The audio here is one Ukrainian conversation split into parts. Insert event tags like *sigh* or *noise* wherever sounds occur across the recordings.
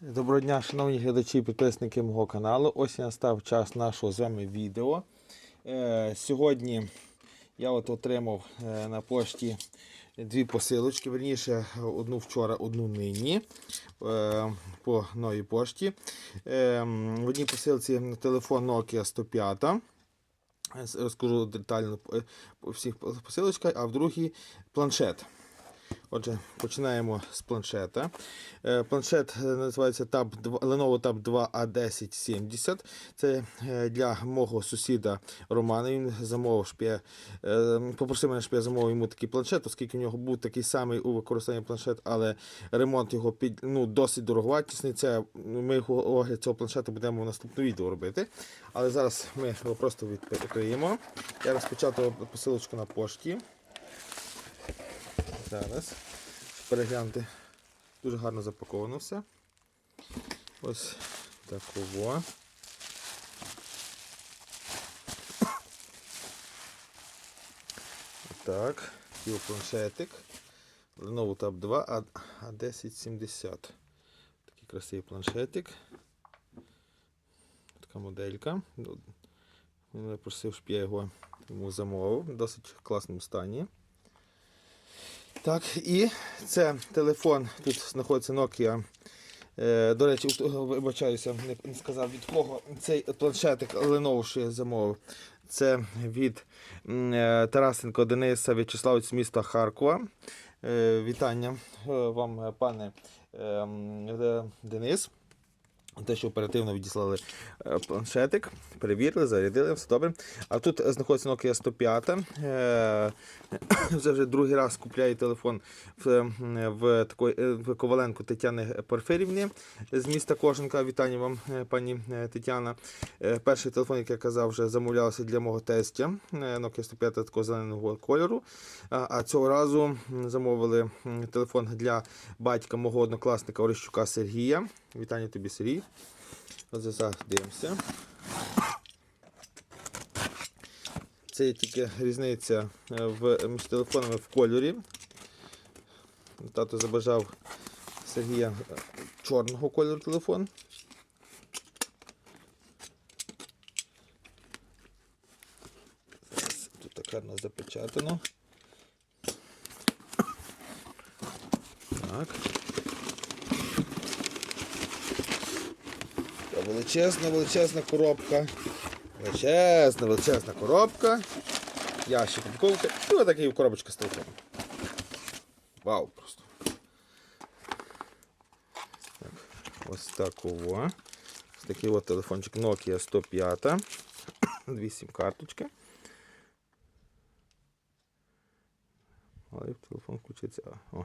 Доброго дня, шановні глядачі і підписники мого каналу. Ось і настав час нашого з вами відео. Е, сьогодні я от отримав е, на пошті дві посилочки. Верніше, одну вчора, одну нині е, по новій пошті. Е, в одній посилці телефон Nokia 105. Розкажу детально по- по всіх посилочках, а в другій планшет. Отже, починаємо з планшета. Е, Планшет е, називається Tab 2, Lenovo Tab 2 A1070. Це е, для мого сусіда Романа. Він замовив, я, попросив мене, щоб я замовив йому такий планшет, оскільки в нього був такий самий у використанні планшет, але ремонт його під, ну, досить дороговартісний. Це, ми огляд цього планшета будемо в наступному відео робити. Але зараз ми його просто відкриємо. Я розпочав посилочку на пошті. Зараз. Переглянути. Дуже гарно запаковано все. Ось такого. Так, його планшетик. Lenovo Tab 2 А- A1070. Такий красивий планшетик. Така моделька. Ну, Він мене просив, щоб я його йому замовив. В досить класному стані. Так, і це телефон. Тут знаходиться Nokia. Е, до речі, вибачаюся, не, сказав від кого. Цей планшетик Lenovo, що я замовив. Це від е, Тарасенко Дениса В'ячеславець з міста Харкова. Е, вітання е, вам, пане Денис. Те, що оперативно відіслали е, планшетик, перевірили, зарядили, все добре. А тут знаходиться Nokia 105. Е, *coughs* Вже вже другий раз купляю телефон в, в, такої, е, в Коваленко Тетяни Порфирівни з міста Коженка. Вітання вам, пані Тетяна. Перший телефон, як я казав, вже замовлявся для мого тестя. Nokia 105 такого зеленого кольору. А цього разу замовили телефон для батька мого однокласника Орищука Сергія. Вітання тобі, Сергій. Зараз дивимося. Це є тільки різниця е, в, між телефонами в кольорі. Тато забажав Сергія е, чорного кольору телефон. Тут так гарно запечатано. Так. Така величезна, величезна коробка. Величезна, величезна коробка. Ящик упаковка. І ось така коробочка з телефоном. Вау, просто. Так, ось такого. Ось такий от телефончик Nokia 105. *coughs* Дві сім карточки. Але телефон включиться. О.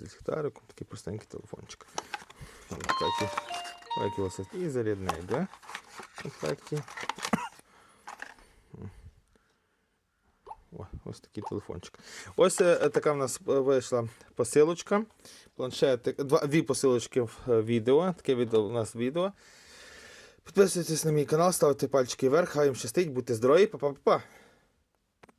З ліхтариком, такий простенький телефончик. Комплекті. Ой. І зарядний, да? В. О, ось такий телефончик. Ось е, така в нас е, вийшла посилочка. Планшетик. Два, дві посилочки е, відео. Таке відео у нас відео. Підписуйтесь на мій канал, ставте пальчики вверх, хай їм щастить, будьте здорові, па-па-па-па.